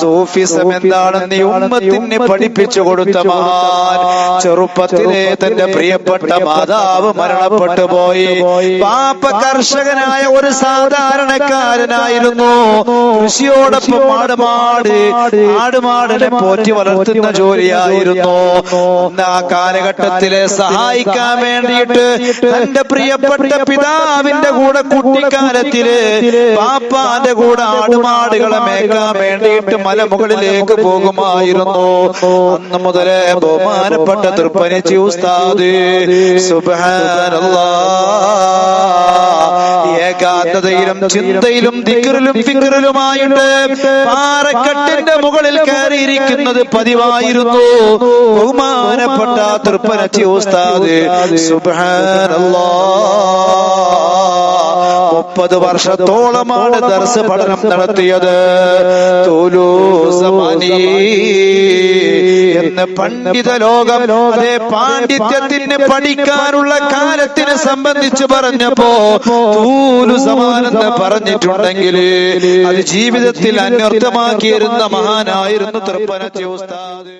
Sufism എന്താണെന്ന് ഉമ്മത്തിന് പഠിപ്പിച്ചു കൊടുത്ത മഹാൻ. ചെറുപ്പത്തിലെ തന്റെ പ്രിയപ്പെട്ട മാതാവ് മരണപ്പെട്ടു പോയി. പാപ്പ കർഷകനായ ഒരു സാധാരണക്കാരനായിരുന്നു. കൃഷിയോടൊപ്പം ആടുമാട്. ആടുമാടിനെ പോറ്റി വളർത്തുന്ന ജോലിയായിരുന്നു. ആ കാലഘട്ടത്തിലെ സഹായിക്കാൻ വേണ്ടിയിട്ട് തന്റെ പ്രിയപ്പെട്ട പിതാവിന്റെ കൂടെ കുട്ടിക്കാലത്തിൽ പാപ്പാന്റെ കൂടെ ആടുമാടുകളെ മേക്കാൻ വേണ്ടിയിട്ട് മലമുകളിലേക്ക് പോകുമായിരുന്നു. അന്ന് മുതലേ ബഹുമാനപ്പെട്ട തൃപ്പനിച്ചി ഉസ്താദ്. ഏകാന്തതയിലും ചിന്തയിലും ദിക്റിലും ഫിക്കറിലുമായിട്ട് പാറക്കെട്ടിന്റെ മുകളിൽ കയറിയിരിക്കുന്നത് പതിവായിരുന്നു. ബഹുമാനപ്പെട്ട തൃപ്പനച്ചി ഉസ്താദ്. സുബ്ഹാനല്ലാ. മുപ്പത് വർഷത്തോളമാണ് ദർസ് പഠനം നടത്തിയത്. തോലൂസമാനി എന്ന് പണ്ഡിത ലോകം അതേ പാണ്ഡിത്യത്തിന് പഠിക്കാനുള്ള കാലത്തിനെ സംബന്ധിച്ച് പറഞ്ഞപ്പോ തൂലു സമാനെന്ന് പറഞ്ഞിട്ടുണ്ടെങ്കിൽ അത് ജീവിതത്തിൽ അന്വർത്ഥമാക്കിയിരുന്ന മഹാനായിരുന്നു തൃപ്പനത്തി ഉസ്താദ്.